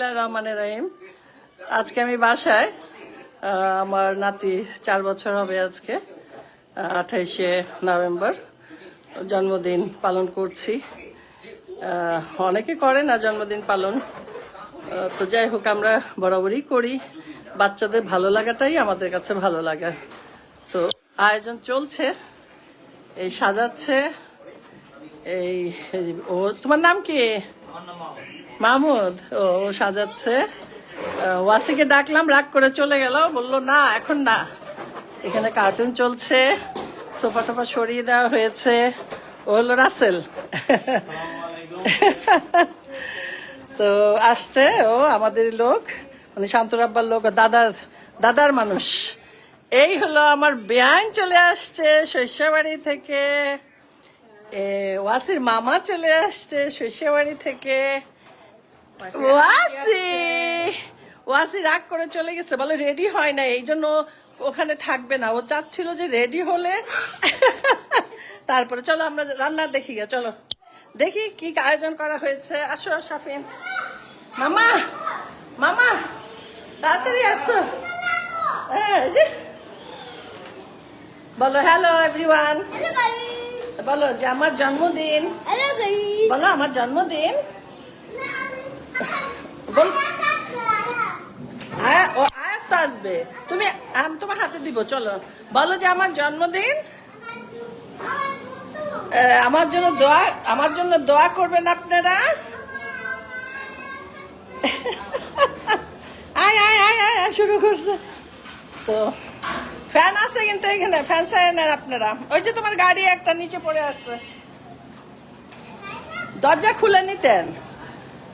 রহমানের রহিম। আজকে আমি বাসায় আমার নাতি চার বছর হবে আজকে আঠাইশে নভেম্বর। জন্মদিন পালন করছি। অনেকে করে না জন্মদিন পালন। তো যাই হোক আমরা বরাবরই করি। বাচ্চাদের ভালো লাগাটাই আমাদের কাছে ভালো লাগা। তো আয়োজন চলছে এই সাজাচ্ছে এই, ও তোমার নাম কি? মাহমুদ ও সাজাচ্ছে। ওয়াসিকে ডাকলাম রাগ করে চলে গেল। বলল না এখন না। এখানে কার্টুন চলছে সোফা টোফা সরিয়ে দেওয়া হয়েছে। ও হলো রাসেল। তো আসছে ও আমাদের লোক মানে শান্তরাব্বার লোক দাদার দাদার মানুষ। এই হলো আমার বেআইন চলে আসছে শস্যবাড়ি থেকে। এ, ওয়াসির মামা চলে আসছে শস্যবাড়ি থেকে। ওয়াসি! ওয়াসি রাগ করে চলে গেছে বলে রেডি হয় না এই জন্য ওখানে থাকবে না। ও চাচ্ছিল যে রেডি হলে তারপরে চলো আমরা রান্নার দেখি গে চলো। দেখি কি আয়োজন করা হয়েছে। আসো সাফিন মামা মামা তাড়াতাড়ি আসো। হ্যাঁ যে। বলো হ্যালো এভরিওয়ান বলো যে আমার জন্মদিন। বলো আমার জন্মদিন? আসবে। তুমি আমি, তোমার হাতে দিব, চলো। বলো যে আমার জন্মদিন? আমার জন্য দোয়া, আমার জন্য দোয়া করবেন আপনারা? আয় আয় আয় আয় শুরু করছে। তো, ফ্যান আছে কিন্তু এখানে, ফ্যান চাই নেন আপনারা। ওই যে তোমার গাড়ি একটা নিচে পড়ে আছে। দরজা খুলে নিতেন।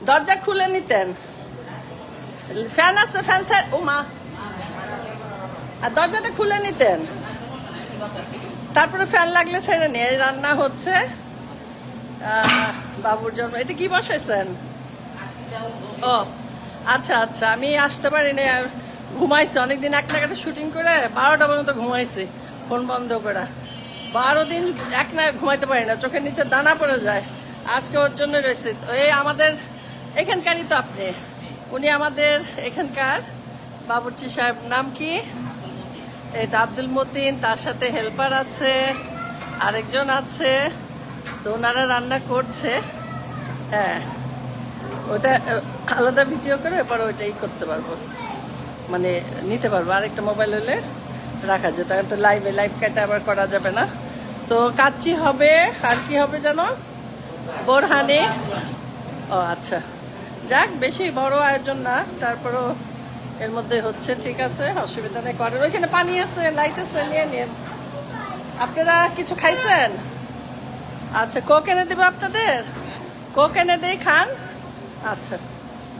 দরজা খুলে নিতেন। ফ্যান আছে, ফ্যান সাইড ও মা। আর দরজাটা খুলে নিতেন। তারপরে ফ্যান লাগলে ছেড়ে নিয়ে। রান্না হচ্ছে বাবুর জন্য এটা কি বসাইছেন? ও আচ্ছা আচ্ছা। আমি আসতে পারিনি, আর ঘুমাইছি। অনেকদিন এক নাগাটা শুটিং করে বারোটা পর্যন্ত ঘুমাইছি, ফোন বন্ধ করে। বারো দিন এক না ঘুমাইতে পারি না। চোখের নিচে দানা পড়ে যায়। আজকে ওর জন্য রয়েছে। এই আমাদের এখানকারই তো আপনি। উনি আমাদের এখানকার বাবুর্চি সাহেব। নাম কি? এই তো আব্দুল মতিন, তার সাথে হেল্পার আছে, আরেকজন আছে, তো ওনারা রান্না করছে। হ্যাঁ ওটা আলাদা ভিডিও করে পরে ওইটাই করতে পারব। মানে নিতে পারব। আরেকটা মোবাইল হলে রাখা যেত এখন তো লাইভে লাইভ কাটা আবার করা যাবে না। তো কাচ্চি হবে, আর কি হবে জানো? বোরহানি। ও আচ্ছা। যাক, বেশি বড় আয়োজন না, তারপরও এর মধ্যে হচ্ছে, ঠিক আছে, অসুবিধা নেই, করেন। ওইখানে পানি আছে লাইট আছে, নিয়ে নিন। আপনারা কিছু খাইছেন? আচ্ছা কোক এনে দেবো আপনাদের? কোক এনে দেই, খান। আচ্ছা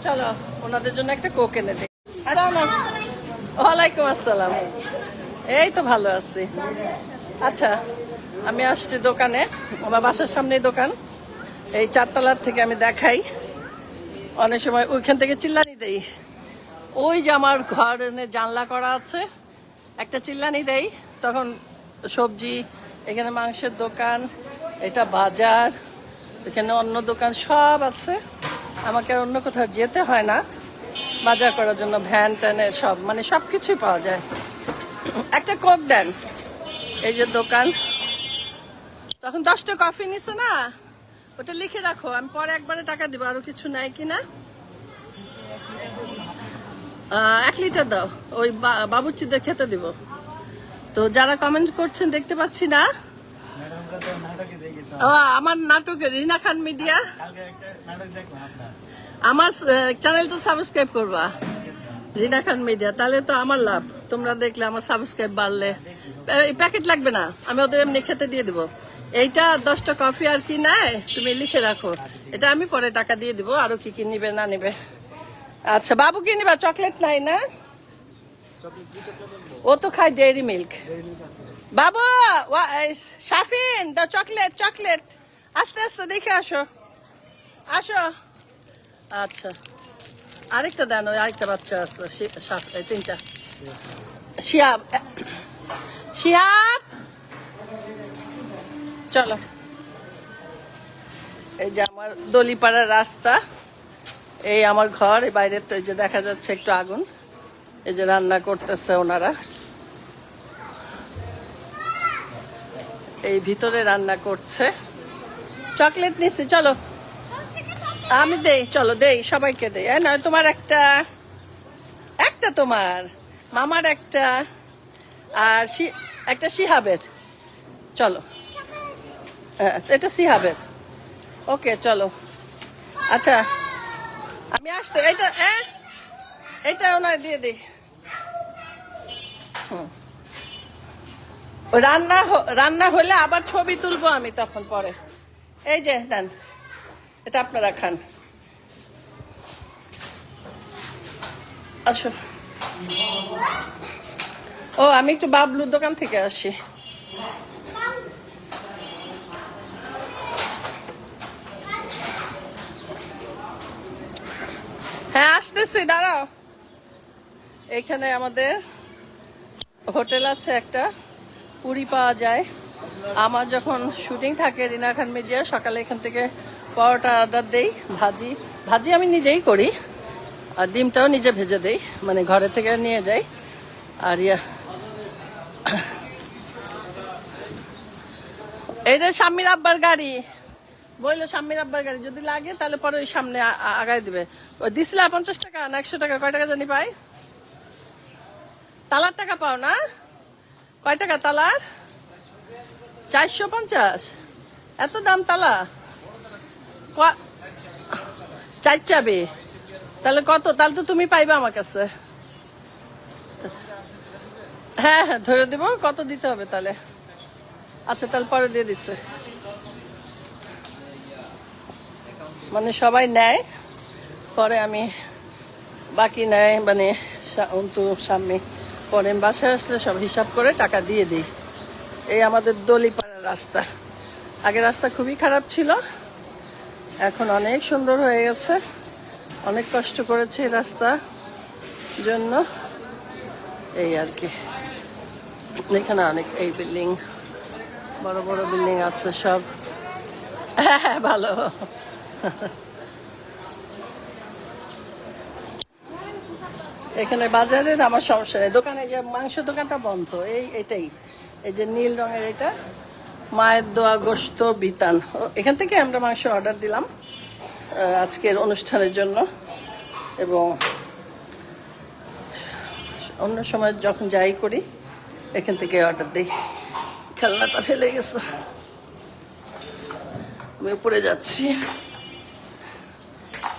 চলো, ওনাদের জন্য একটা কোক এনে দিই। ওয়ালাইকুম আসসালাম। এই তো ভালো আছি। আচ্ছা আমি আসছি দোকানে, আমার বাসার সামনেই দোকান। এই চারতলার থেকে আমি দেখাই। অনেক সময় ওইখান থেকে চিল্লানি দেই। ওই যে আমার ঘর জানলা করা আছে, একটা চিল্লানি দেই। তখন সবজি, এখানে মাংসের দোকান, এটা বাজার, এখানে অন্য দোকান সব আছে। আমাকে অন্য কোথাও যেতে হয় না। বাজার করার জন্য ভ্যান, ট্যানে সব মানে সব কিছুই পাওয়া যায়। একটা কোক দেন, এই যে দোকান। তখন দশটা কফি নিছে না? ওটা লিখে রাখো, আমি পরে একবারে টাকা দিব, আরও কিছু নাই কিনা। এক লিটার দাও, ওই বাবুর্চিদের খেতে দিব। তো যারা কমেন্ট করছেন, দেখতে পাচ্ছি না। আমার নাটকে রিনা খান মিডিয়া আমার চ্যানেলটা সাবস্ক্রাইব করবা, রিনা খান মিডিয়া তাহলে তো আমার লাভ। তোমরা দেখলে আমার সাবস্ক্রাইব বাড়লে। প্যাকেট লাগবে না, আমি ওদের এমনি খেতে দিয়ে দিব। এইটা দশটা কফি আর কি নাই তুমি লিখে রাখো। এটা আমি পরে টাকা দিয়ে দিব, আরও কি কি নিবে না নিবে। আচ্ছা বাবু কি নিবা? চকলেট নাই না? ও তো খায় ডেয়ারি মিল্ক বাবু শাফিন দা চকলেট চকলেট। আস্তে আস্তে দেখে আসো। আসো। আচ্ছা। আরেকটা দেন, ওই আরেকটা বাচ্চা আছে তিনটা। শিয়াব শিয়াব! চলো। এই যে আমার দলিপাড়ার রাস্তা, এই আমার ঘর, এই বাইরের তো এই যে দেখা যাচ্ছে একটু আগুন। এই যে রান্না করতেছে ওনারা। এই ভিতরে রান্না করছে। চকলেট নিচ্ছি চলো। আমি দেই, চলো, দেই, সবাইকে দেই। হ্যাঁ নয়, তোমার একটা। একটা তোমার। মামার একটা। আর একটা শিহাবের। চলো। হ্যাঁ, এটা সিহাবের ওকে চলো। আচ্ছা আমি আসতে এটা হ্যাঁ? এটা ওনায় দিয়ে দিই। হুম। রান্না রান্না হলে আবার ছবি তুলবো আমি তখন পরে। এই যে দেন। এটা আপনারা খান। আসো ও আমি একটু বাবলুর দোকান থেকে আসি। হ্যাঁ আসতেছি, দাঁড়াও। এখানে আমাদের হোটেল আছে একটা, পুরি পাওয়া যায়। আমার যখন শুটিং থাকে রিনা খান মিডিয়া সকালে এখান থেকে পরোটা অর্ডার দেই, ভাজি। ভাজি আমি নিজেই করি, আর ডিমটাও নিজে ভেজে দেই মানে ঘরে থেকে নিয়ে যাই। আর ইয়া এইটা স্বামীর আব্বার গাড়ি। বলল স্বামীর আব্বার গাড়ি। যদি লাগে, তাহলে পরে ওই সামনে আ- আ- আগায় দিবে। ওই দিছিল পঞ্চাশ টাকা না একশো টাকা? কয় টাকা জানি পাই? তালার টাকা পাও না? কয় টাকা তালার? চারশো পঞ্চাশ। এত দাম তালা? চার চাবি। তাহলে কত? তাহলে তো তুমি পাইবে আমার কাছে। হ্যাঁ হ্যাঁ ধরে দিব। কত দিতে হবে তাহলে? আচ্ছা তাহলে পরে দিয়ে দিচ্ছে। মানে সবাই নেয় পরে আমি বাকি নেয় মানে অন্তু স্বামী পরে বাসায় আসলে সব হিসাব করে টাকা দিয়ে দিই। এই আমাদের দলিপাড়ার রাস্তা। আগে রাস্তা খুবই খারাপ ছিল এখন অনেক সুন্দর হয়ে গেছে। অনেক কষ্ট করেছি রাস্তা জন্য। এই আর কি। এখানে অনেক এই বিল্ডিং বড় বড় বিল্ডিং আছে সব। হ্যাঁ হ্যাঁ, ভালো। এখানে বাজারের আমার সমস্যা নেই। দোকানে যে মাংস দোকানটা বন্ধ, এই এটাই। এই যে নীল রঙের এটা, মায়ের দোয়া গোস্ত বিতান। এখান থেকে আমরা মাংস অর্ডার দিলাম আজকের অনুষ্ঠানের জন্য। এবং অন্য সময় যখন যাই করি, এখান থেকে অর্ডার দিই। খেলনাটা ফেলে গেছে। আমি উপরে যাচ্ছি।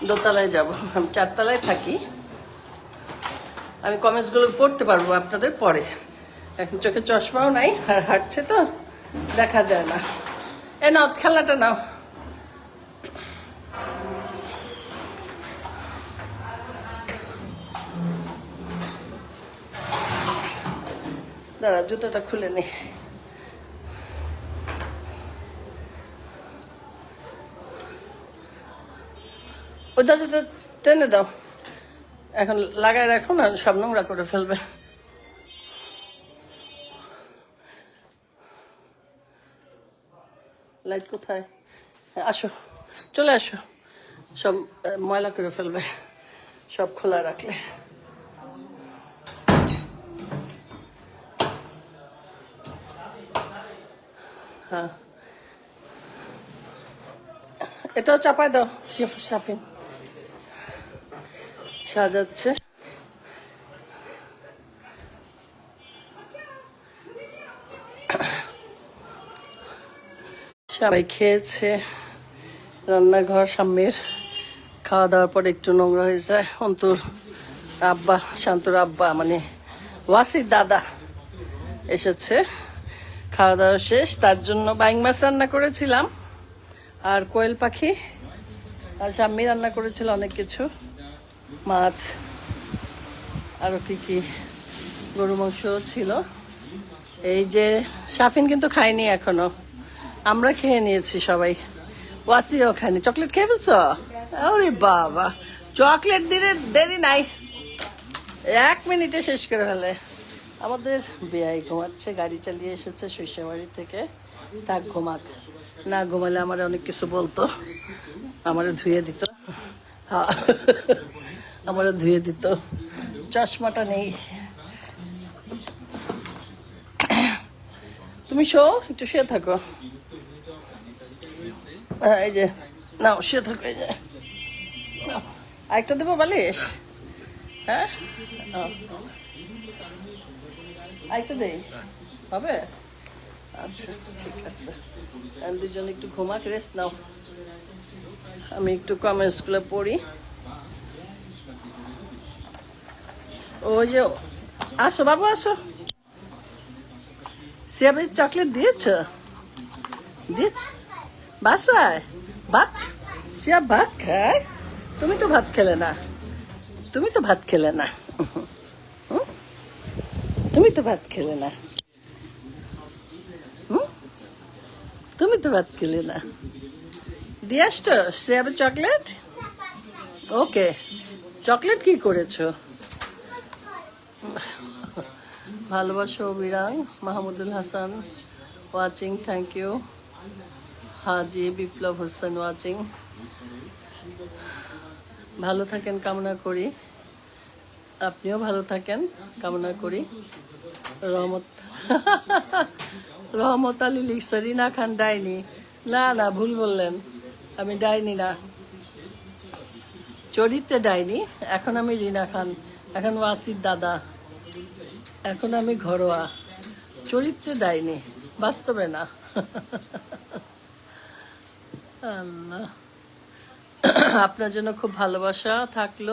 দোতলায় যাব। আমি চারতলায় থাকি। আমি কমেন্টসগুলো পড়তে পারব আপনাদের পরে। এখন চোখে চশমাও নাই, আর হাঁটছে তো, দেখা যায় না। এ নাও খেলাটা নাও। দাঁড়া, জুতোটা খুলে নি। ওই দরজাটা টেনে দাও। এখন লাগায় রাখো না, সব নোংরা করে ফেলবে। লাইট কোথায়? আসো, চলে আসো। সব ময়লা করে ফেলবে, সব খোলা রাখলে। হ্যাঁ। এটাও চাপায় দাও শিফ- সাফিন সাজাচ্ছে। সবাই খেয়েছে। রান্নাঘর সামনের খাওয়া দাওয়ার পর একটু নোংরা হয়ে যায়। অন্তর আব্বা, শান্তর আব্বা মানে ওয়াসির দাদা এসেছে। খাওয়া দাওয়া শেষ। তার জন্য বাইং মাছ রান্না করেছিলাম। আর কোয়েল পাখি আর সাম্মি রান্না করেছিল অনেক কিছু। মাছ, আরও কি কি গরু মাংস ছিল। এই যে সাফিন কিন্তু খায়নি এখনও। আমরা খেয়ে নিয়েছি সবাই। ওয়াসিও খায়নি চকলেট খেয়ে ফেলছ? আরে বাবা। চকলেট দিলে দেরি নাই। এক মিনিটে শেষ করে ফেলে। আমাদের বেয়াই ঘুমাচ্ছে, গাড়ি চালিয়ে এসেছে শৈশবাড়ি থেকে। থাক, ঘুমাক। না ঘুমালে আমার অনেক কিছু বলতো। আমার ধুয়ে দিত। হ্যাঁ আমারও ধুয়ে দিত। চশমাটা নেই। তুমি শো একটু শুয়ে থাকো। হ্যাঁ, এই যে নাও শুয়ে থাকো এই যে। আরেকটা দেবো বালিশ? হ্যাঁ। আরেকটা দেই? হবে? আচ্ছা ঠিক আছে। আমি দুজন একটু ঘুমাক রেস্ট নাও। আমি একটু কমেন্টসগুলো পড়ি। ওই যে, আসো বাবু, আসো। সিয়াবে চকলেট দিয়েছ? দিয়েছ? বাসায় ভাত? সিয়া ভাত খায়? তুমি তো ভাত খেলে না। তুমি তো ভাত খেলে না? তুমি তো ভাত খেলে না? তুমি তো ভাত খেলে না। দিয়ে আসছো? সিয়াবে চকলেট ওকে। চকলেট কি করেছ? ভালোবাসা অবিরাং Mahmudul Hasan watching thank you Haji Biplob Hossain watching. ভালো থাকেন, কামনা করি। আপনিও ভালো থাকেন, কামনা করি। রহমত রহমত আলী লিখছে, রিনা খান ডাইনি। না না, ভুল বললেন। আমি ডাইনি না। চরিত্রে ডাইনি, এখন আমি রিনা খান, এখন ওয়াসির দাদা। এখন আমি ঘরোয়া। চরিত্রে ডাইনি, বাস্তবে না। আল্লাহ। আপনার জন্য খুব ভালোবাসা থাকল।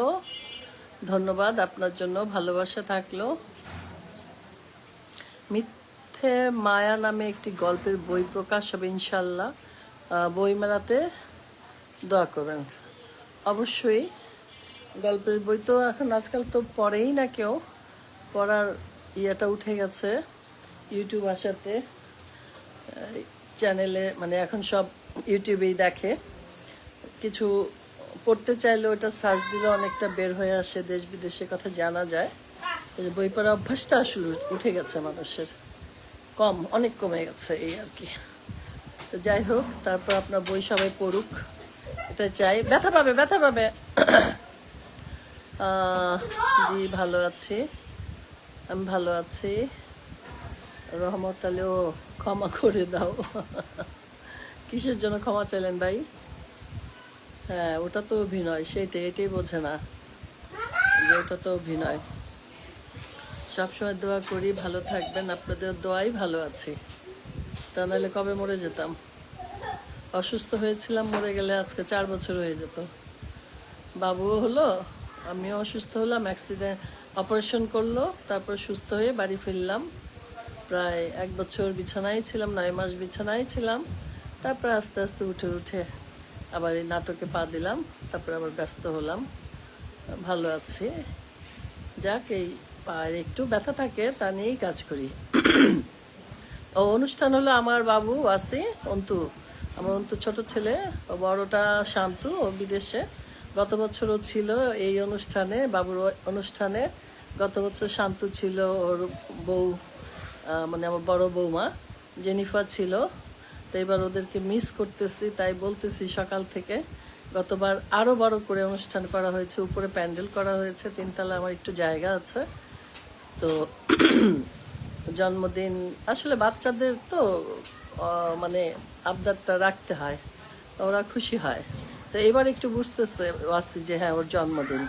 ধন্যবাদ, আপনার জন্য ভালোবাসা থাকল। মিথ্যে মায়া নামে একটি গল্পের বই প্রকাশ হবে ইনশাল্লাহ বইমেলাতে দোয়া করবেন। অবশ্যই গল্পের বই তো এখন আজকাল তো পড়েই না কেউ। পড়ার ইয়েটা উঠে গেছে ইউটিউব আসাতে। চ্যানেলে মানে এখন সব ইউটিউবেই দেখে। কিছু পড়তে চাইলে ওটা সার্চ দিলে অনেকটা বের হয়ে আসে, দেশ বিদেশের কথা জানা যায়। বই পড়া অভ্যাসটা আসলে উঠে গেছে মানুষের। কম, অনেক কমে গেছে এই আর কি। তো যাই হোক, তারপর আপনার বই সবাই পড়ুক। এটা চাই। ব্যথা পাবে ব্যথা পাবে। জি, ভালো আছি। আমি ভালো আছি। রহমত আলেও ক্ষমা করে দাও। কিসের জন্য ক্ষমা চাইলেন ভাই? হ্যাঁ ওটা তো অভিনয় সেটাই এটাই বোঝে না যে ওটা তো অভিনয়। সবসময় দোয়া করি, ভালো থাকবেন, আপনাদের দোয়াই ভালো আছি। তা নাহলে কবে মরে যেতাম? অসুস্থ হয়েছিলাম, মরে গেলে আজকে চার বছর হয়ে যেত। বাবুও হলো, আমিও অসুস্থ হলাম অ্যাক্সিডেন্ট অপারেশন করল, তারপর সুস্থ হয়ে বাড়ি ফিরলাম। প্রায় এক বছর বিছানায় ছিলাম, নয় মাস বিছানায় ছিলাম। তারপর আস্তে আস্তে উঠে উঠে আবার এই নাটকে পা দিলাম, তারপর আবার ব্যস্ত হলাম। ভালো আছি। যাক, এই পায়ের একটু ব্যথা থাকে, তা নিয়েই কাজ করি। ও, অনুষ্ঠান হলো আমার বাবু আসি অন্তু। আমার অন্তু ছোট ছেলে, ও বড়টা শান্তু, ও বিদেশে। গত বছরও ছিল এই অনুষ্ঠানে, বাবুর অনুষ্ঠানে। গত বছর শান্তু ছিল ওর বউ মানে আমার বড় বৌমা, জেনিফার ছিল। তো এবার ওদেরকে মিস করতেছি, তাই বলতেছি সকাল থেকে। গতবার আরও বড় করে অনুষ্ঠান করা হয়েছে, উপরে প্যান্ডেল করা হয়েছে, তিনতলা আমার একটু জায়গা আছে। তো জন্মদিন, আসলে বাচ্চাদের তো মানে আবদারটা রাখতে হয়, ওরা খুশি হয়। তো এবার একটু বুঝতেছে আসছি যে হ্যাঁ ওর জন্মদিন।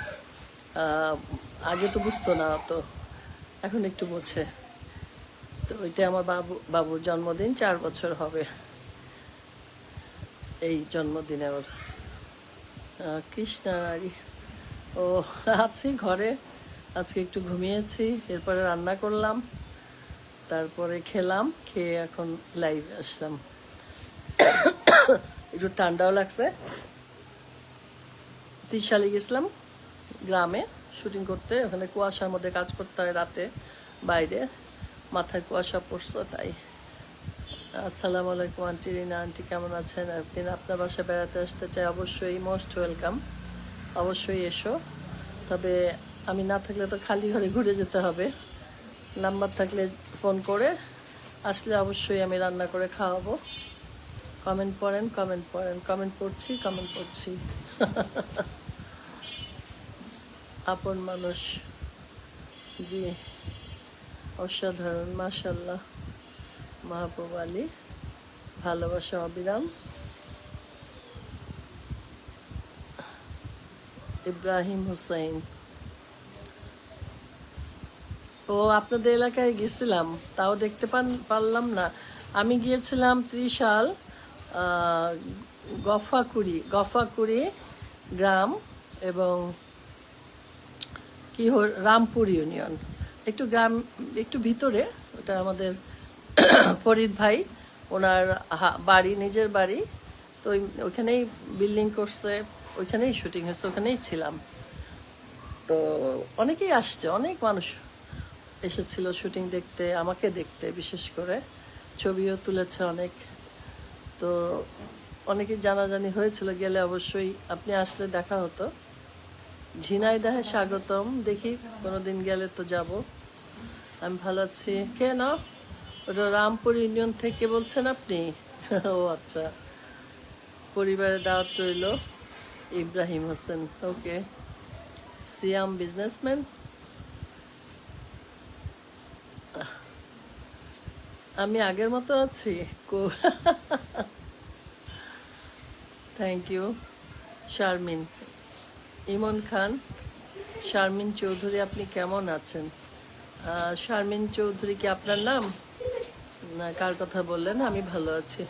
আগে তো বুঝতো না, তো এখন একটু বোঝে। তো ওইটা আমার বাবু, বাবুর জন্মদিন, চার বছর হবে এই জন্মদিনে ওর। কৃষ্ণারি ও, আছি ঘরে। আজকে একটু ঘুমিয়েছি, এরপরে রান্না করলাম, তারপরে খেলাম, খেয়ে এখন লাইভ আসলাম। একটু ঠান্ডাও লাগছে। ত্রিশালি গেছিলাম গ্রামে শুটিং করতে। ওখানে কুয়াশার মধ্যে কাজ করতে হয় রাতে, বাইরে। মাথায় কুয়াশা পড়ছে, তাই। আসসালামু আলাইকুম, আন্টি রিনা। আন্টি কেমন আছেন? একদিন আপনার বাসায় বেড়াতে আসতে চাই, অবশ্যই মোস্ট ওয়েলকাম অবশ্যই এসো। তবে আমি না থাকলে তো খালি ঘরে ঘুরে যেতে হবে। নাম্বার থাকলে ফোন করে। আসলে অবশ্যই আমি রান্না করে খাওয়াবো। কমেন্ট পড়েন কমেন্ট পড়েন। কমেন্ট পড়ছি কমেন্ট পড়ছি। আপন মানুষ। জি, অসাধারণ মাশাল্লাহ মাহবুব আলী, ভালোবাসা অবিরাম। ইব্রাহিম হুসাইন। ও, আপনাদের এলাকায় গেছিলাম, তাও দেখতে পারলাম না। আমি গিয়েছিলাম ত্রিশাল গফাকুড়ি গফাকুড়ি গ্রাম এবং কি রামপুর ইউনিয়ন। একটু গ্রাম, একটু ভিতরে, ওটা আমাদের ফরিদ ভাই, ওনার বাড়ি, নিজের বাড়ি। তো ওই- ওইখানেই বিল্ডিং করছে, ওইখানেই শুটিং হয়েছে ওখানেই ছিলাম। তো অনেকেই আসছে, অনেক মানুষ এসেছিল শুটিং দেখতে, আমাকে দেখতে বিশেষ করে। ছবিও তুলেছে অনেক। তো অনেকে জানাজানি হয়েছিল, গেলে অবশ্যই আপনি আসলে দেখা হতো। ঝিনাইদাহে স্বাগতম। দেখি কোনোদিন গেলে তো যাব। আমি ভালো আছি। কে না? ওটা রামপুর ইউনিয়ন থেকে বলছেন আপনি? ও আচ্ছা। পরিবারে দাওয়াত রইল। ইব্রাহিম হোসেন। ওকে। সিয়াম বিজনেসম্যান। আমি আগের মতো আছি। থ্যাংক ইউ শারমিন ইমন খান, শারমিন চৌধুরী, আপনি কেমন আছেন? শারমিন চৌধুরী কি আপনার নাম? না, কার কথা বললেন? আমি ভালো আছি।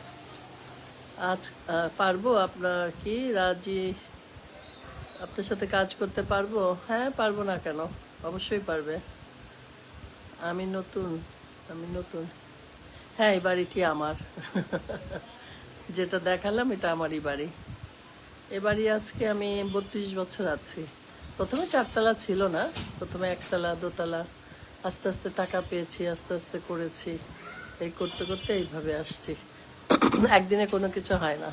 আজ পারব আপনার কি রাজি? আপনার সাথে কাজ করতে পারব? হ্যাঁ পারব না কেন? অবশ্যই পারবে। আমি নতুন আমি নতুন। হ্যাঁ এই বাড়িটি আমার। যেটা দেখালাম, এটা আমারই বাড়ি। এ বাড়ি আজকে আমি বত্রিশ বছর আছি। প্রথমে চারতলা ছিল না, প্রথমে একতলা, দোতলা, আস্তে আস্তে টাকা পেয়েছি, আস্তে আস্তে করেছি। এই করতে করতে এইভাবে আসছি। একদিনে কোনো কিছু হয় না।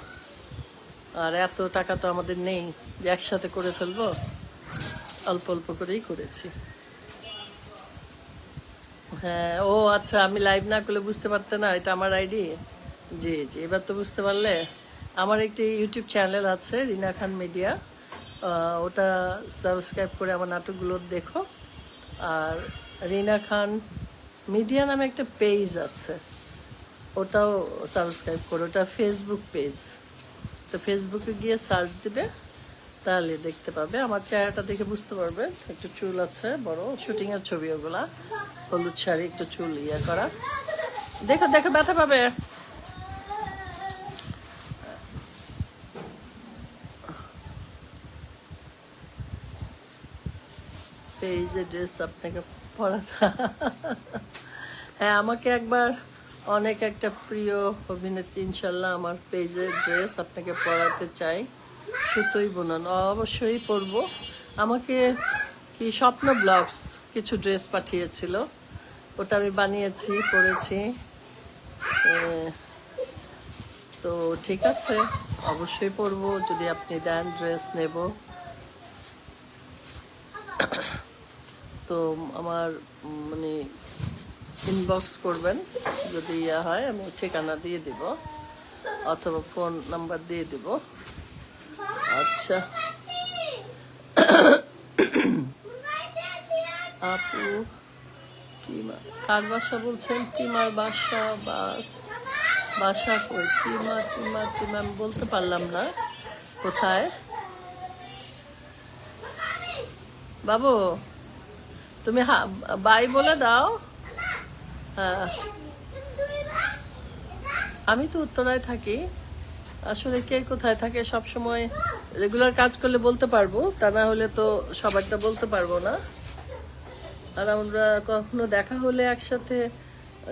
আর এত টাকা তো আমাদের নেই যে একসাথে করে ফেলব, অল্প অল্প করেই করেছি। হ্যাঁ ও আচ্ছা আমি লাইভ না করলে বুঝতে পারতে না, এটা আমার আইডি জি জি, এবার তো বুঝতে পারলে আমার একটি ইউটিউব চ্যানেল আছে, রিনা খান মিডিয়া। ওটা সাবস্ক্রাইব করে আমার নাটকগুলো দেখো। আর রিনা খান মিডিয়া নামে একটা পেজ আছে, ওটাও সাবস্ক্রাইব করো। ওটা ফেসবুক পেজ। তো ফেসবুকে গিয়ে সার্চ দিবে, তাহলে দেখতে পাবে। আমার চেহারাটা দেখে বুঝতে পারবে, একটু চুল আছে, বড়। শুটিং এর ছবি ওগুলা। হলুদ শাড়ি, একটু চুল ইয়ে করা। দেখো দেখো, ব্যথা পাবে। এই যে ড্রেস আপনাকে পরাতে। হ্যাঁ আমাকে একবার অনেক একটা প্রিয় অভিনেত্রী, ইনশাল্লাহ আমার পেজের ড্রেস আপনাকে পরাতে চাই। সুতোই বোনান। অবশ্যই পরবো। আমাকে কি স্বপ্ন ব্লগস কিছু ড্রেস পাঠিয়েছিল। ওটা আমি বানিয়েছি, পরেছি। তো ঠিক আছে, অবশ্যই পরবো। যদি আপনি দেন ড্রেস নেব। তো আমার মানে ইনবক্স করবেন, যদি ইয়া হয়, আমি ঠিকানা দিয়ে দিব, অথবা ফোন নাম্বার দিয়ে দিব। আচ্ছা। আপু, টিমা, কার বাসা বলছেন? টিমার বাসা, বাস, বাসা কই? টিমা টিমা টিমা, আমি বলতে পারলাম না। কোথায়? বাবু তুমি বাই বলে দাও। হ্যাঁ। আমি তো উত্তরায় থাকি। আসলে কে কোথায় থাকে সব সময় রেগুলার কাজ করলে বলতে পারব, তা না হলে তো সবারটা বলতে পারব না। আর আমরা কখনো দেখা হলে একসাথে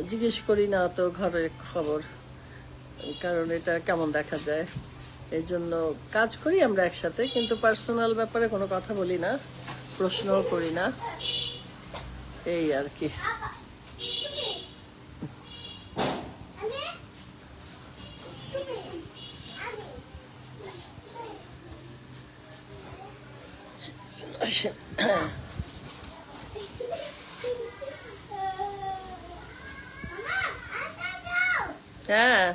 জিজ্ঞেস করি না তো ঘরের খবর, কারণ এটা কেমন দেখা যায়। এই জন্য কাজ করি আমরা একসাথে, কিন্তু পার্সোনাল ব্যাপারে কোনো কথা বলি না, প্রশ্নও করি না। এই আর কি। হ্যাঁ।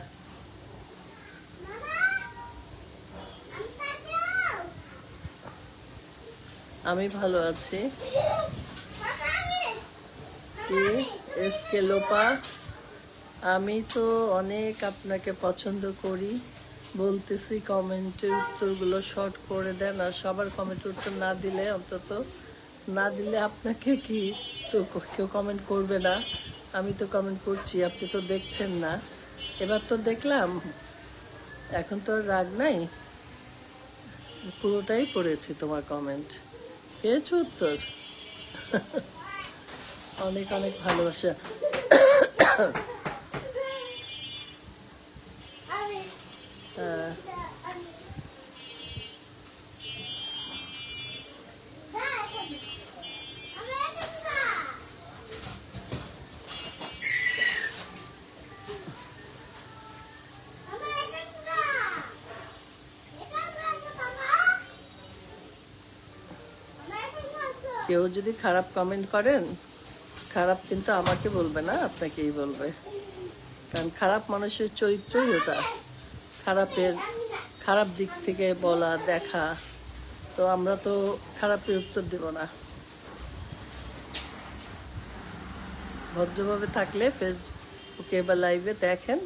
আমি ভালো আছি। কি এসকে লোপা আমি তো অনেক আপনাকে পছন্দ করি। বলতেছি কমেন্টের উত্তরগুলো শর্ট করে দেন আর সবার কমেন্টের উত্তর না দিলে অন্তত না দিলে আপনাকে কি? তো কেউ কমেন্ট করবে না। আমি তো কমেন্ট করছি, আপনি তো দেখছেন না। এবার তো দেখলাম, এখন তো রাগ নাই। পুরোটাই পড়েছি তোমার কমেন্ট। পেয়েছ উত্তর? অনেক অনেক ভালোবাসা। কেউ যদি খারাপ কমেন্ট করেন খারাপ কিন্তু আমাকে বলবে না, আপনাকেই বলবে। কারণ খারাপ মানুষের চরিত্রই ওটা। খারাপের, খারাপ দিক থেকে বলা, দেখা, তো আমরা তো খারাপের উত্তর দেব না। ভদ্রভাবে থাকলে ফেসবুকে বা লাইভে দেখেন,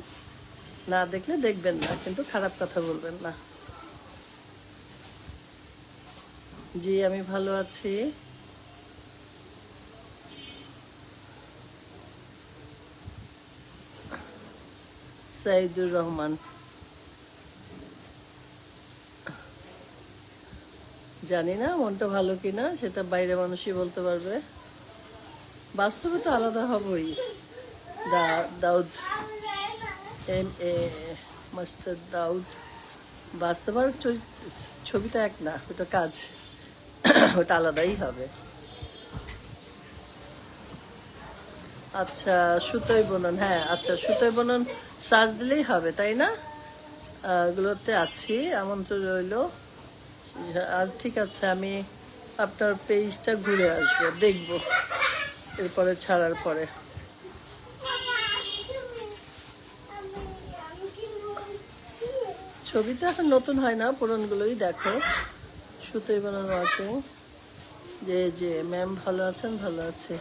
না দেখলে দেখবেন না, কিন্তু খারাপ কথা বলবেন না। জি, আমি ভালো আছি। সাইদুর রহমান। জানি না, মনটা ভালো কিনা, সেটা বাইরে মানুষই বলতে পারবে। বাস্তবে তো আলাদা হবই। Daud, M A, master Daud. বাস্তব আর ছবিটা এক না, ওটা কাজ। ওটা আলাদাই হবে। আচ্ছা সুতোই বনন হ্যাঁ আচ্ছা সুতোই বনন সার্চ দিলেই হবে তাই না? আহ, ওগুলোতে আছি আমন্ত্রণ রইল। আজ ঠিক আছে আমি আপনার পেজটা ঘুরে আসব দেখব এরপরে ছাড়ার পরে। ছবি তো এখন নতুন হয় না পুরনগুলোই দেখো। সুতোই বানানো আছে। যে যে ম্যাম ভালো আছেন ভালো আছে।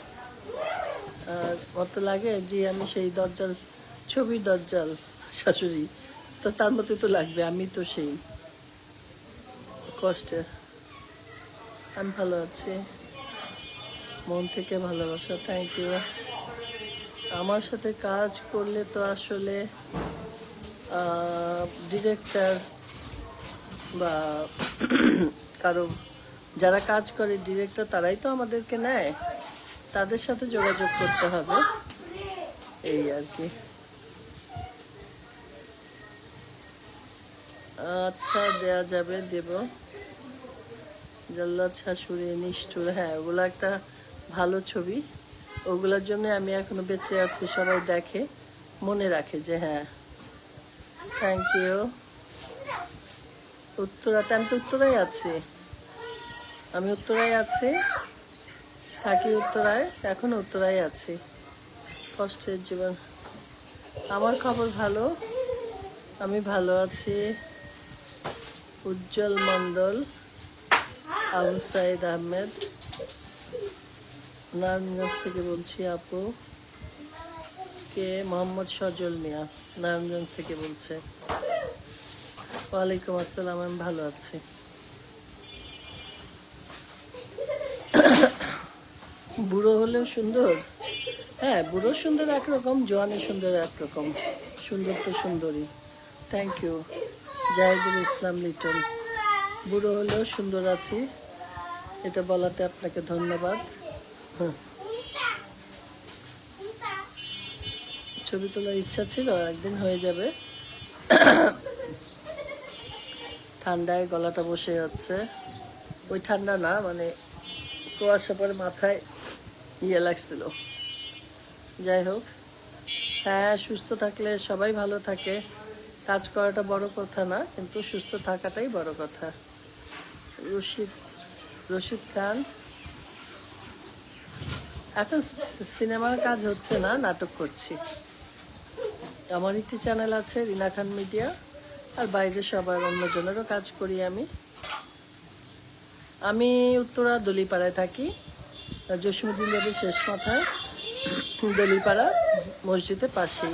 অত লাগে যে আমি সেই দরজাল, ছবির দরজাল শাশুড়ি। তো তার মতো তো লাগবে, আমি তো সেই। কষ্টে। আমি ভালো আছি। মন থেকে ভালোবাসা থ্যাংক ইউ আমার সাথে কাজ করলে তো আসলে ডিরেক্টর বা কারও, যারা কাজ করে ডিরেক্টর তারাই তো আমাদেরকে নেয়। তাদের সাথে যোগাযোগ করতে হবে। এই আর কি। আচ্ছা দেয়া যাবে, দেব। জল্লাদ শাশুড়ি নিষ্ঠুর। হ্যাঁ ওগুলো একটা ভালো ছবি। ওগুলোর জন্য আমি এখনও বেঁচে আছি, সবাই দেখে, মনে রাখে যে হ্যাঁ। থ্যাংক ইউ উত্তরাতে, আমি তো উত্তরায় আছি। আমি উত্তরায় আছি। থাকি উত্তরায়, এখন উত্তরায় আছি। কষ্টের জীবন। আমার খবর ভালো, আমি ভালো আছি। উজ্জ্বল মণ্ডল, আবু সাইদ আহমেদ। নারায়ণগঞ্জ থেকে বলছি, আপু। কে? মোহাম্মদ সজল মিয়া, নারায়ণগঞ্জ থেকে বলছে। ওয়ালাইকুম আসসালাম, আমি ভালো আছি। বুড়ো হলেও সুন্দর। হ্যাঁ বুড়ো সুন্দর একরকম জোয়ানের সুন্দর একরকম। সুন্দর তো সুন্দরী থ্যাংক ইউ জাহিদুল ইসলাম লিটন। বুড়ো হলেও সুন্দর আছি। এটা বলাতে আপনাকে ধন্যবাদ। হ্যাঁ। ছবি তোলার ইচ্ছা ছিল, একদিন হয়ে যাবে। ঠান্ডায় গলাটা বসে যাচ্ছে। ওই ঠান্ডা না মানে কুয়াশা পরে মাথায়। ইয়ে লাগছিল। যাই হোক হ্যাঁ সুস্থ থাকলে সবাই ভালো থাকে। কাজ করাটা বড় কথা না, কিন্তু সুস্থ থাকাটাই বড় কথা। রশিদ রশিদ খান। এখন সিনেমার কাজ হচ্ছে না, নাটক করছি। আমার একটি চ্যানেল আছে, রিনা খান মিডিয়া। আর বাইরে সবার অন্যজনেরও কাজ করি আমি। আমি উত্তরা দলিপাড়ায় থাকি। জসীমুদ্দিন রোডের শেষ মাথায় দলিপাড়া মসজিদের পাশেই।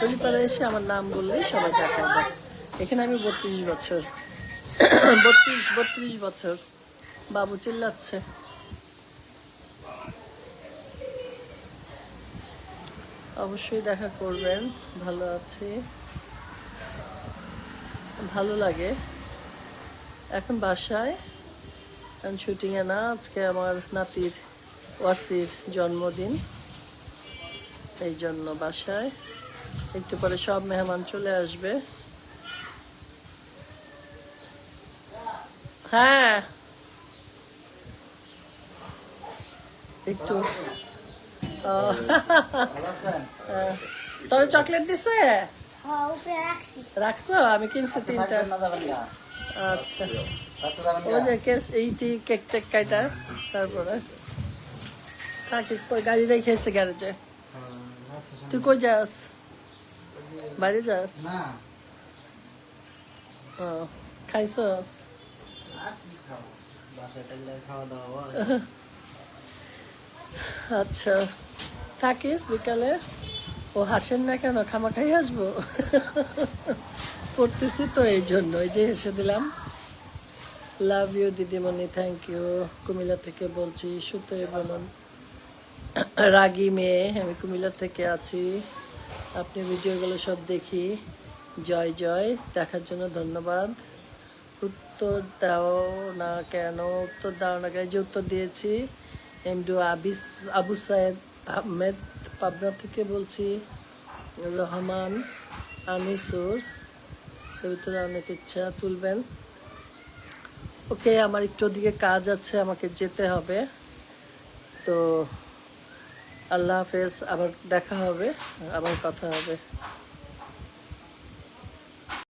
দলিপাড়ায় এসে আমার নাম বললেই সবাই দেখায় দেয় এখানে আমি বত্রিশ বছর, বত্রিশ বত্রিশ বছর বাবু চিল্লাচ্ছে। অবশ্যই দেখা করবেন, ভালো আছি। ভালো লাগে। এখন বাসায় এখন শুটিংয়ে না আজকে আমার নাতির ওয়াসির জন্মদিন এই জন্য বাসায় একটু পরে সব মেহমান চলে আসবে হ্যাঁ একটু তোর চকলেট দিছে উপরে রাখছি রাখছো আমি কিনছি তিনটা আচ্ছা রাখতে যে কেস এইটি কেক টেক কাইটা তারপরে। থাকিস গাড়ি রেখে গ্যারেজে। তুই কই যাস? বাইরে যাস? ও খাইছস? আর কি খাব? বাসায় থাকলে খাওয়া দাওয়া আচ্ছা। থাকিস বিকালে? ও হাসেন না কেন? খামাখাই আসব করতেছি তো এই জন্য এই যে হেসে দিলাম। লাভ ইউ দিদিমণি থ্যাংক ইউ কুমিল্লা থেকে বলছি সুতোয় বলুন রাগী মেয়ে, আমি কুমিল্লা থেকে আছি। আপনি ভিডিওগুলো সব দেখি। জয় জয়। দেখার জন্য ধন্যবাদ। উত্তর দাও না কেন? উত্তর দাও না কেন? যে উত্তর দিয়েছি এমডু আবিস, আবু সায়েদ আহমেদ পাবনা থেকে বলছি, রহমান আনিসুর। ছবি তোলা অনেক ইচ্ছা, তুলবেন। ওকে, আমার একটু ওদিকে কাজ আছে, আমাকে যেতে হবে। তো আল্লাহ হাফেজ, আবার দেখা হবে, আবার কথা হবে।